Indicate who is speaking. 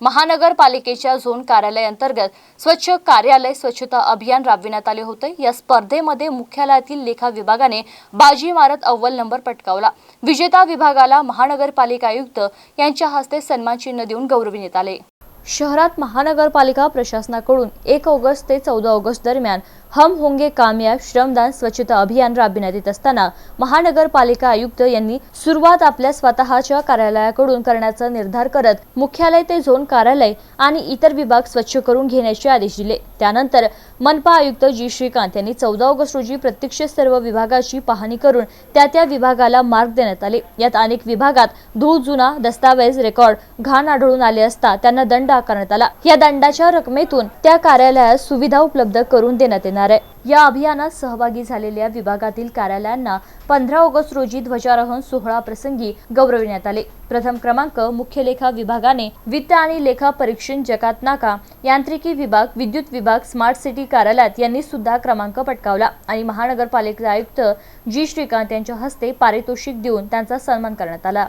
Speaker 1: महानगरपालिकेच्या झोन कार्यालयांतर्गत स्वच्छ कार्यालय स्वच्छता अभियान राबविण्यात आले होते. या स्पर्धेमध्ये मुख्यालयातील लेखा विभागाने बाजी मारत अव्वल नंबर पटकावला. विजेता विभागाला महानगरपालिका आयुक्त यांच्या हस्ते सन्मान चिन्ह देऊन गौरविण्यात आले. शहरात महानगरपालिका प्रशासनाकडून एक ऑगस्ट ते चौदा ऑगस्ट दरम्यान हम होंगे कामयाब श्रमदान स्वच्छता अभियान राबविण्यात येत असताना महानगरपालिका आयुक्त यांनी सुरुवात आपल्या स्वतःच्या कार्यालयाकडून करण्याचा निर्धार करत मुख्यालय ते झोन कार्यालय आणि इतर विभाग स्वच्छ करून घेण्याचे आदेश दिले. त्यानंतर मनपा आयुक्त जी श्रीकांत यांनी चौदा ऑगस्ट रोजी प्रत्यक्ष सर्व विभागाची पाहणी करून त्या त्या विभागाला मार्ग देण्यात आले. यात अनेक विभागात धूळ जुना दस्तावेज रेकॉर्ड घाण आढळून आले असता त्यांना दंड आकारण्यात आला. या दंडाच्या रकमेतून त्या कार्यालयात सुविधा उपलब्ध करून देण्यात येणार आहे. या अभियानात सहभागी झालेल्या विभागातील कार्यालयांना पंधरा ऑगस्ट रोजी ध्वजारोहण सोहळा प्रसंगी गौरविण्यात आले. प्रथम क्रमांक मुख्य लेखा विभागाने वित्त आणि लेखा परीक्षण जकात नाका यांत्रिकी विभाग विद्युत विभाग स्मार्ट सिटी कार्यालयात यांनी सुद्धा क्रमांक पटकावला आणि महानगरपालिका आयुक्त जी श्रीकांत यांच्या हस्ते पारितोषिक देऊन त्यांचा सन्मान करण्यात आला.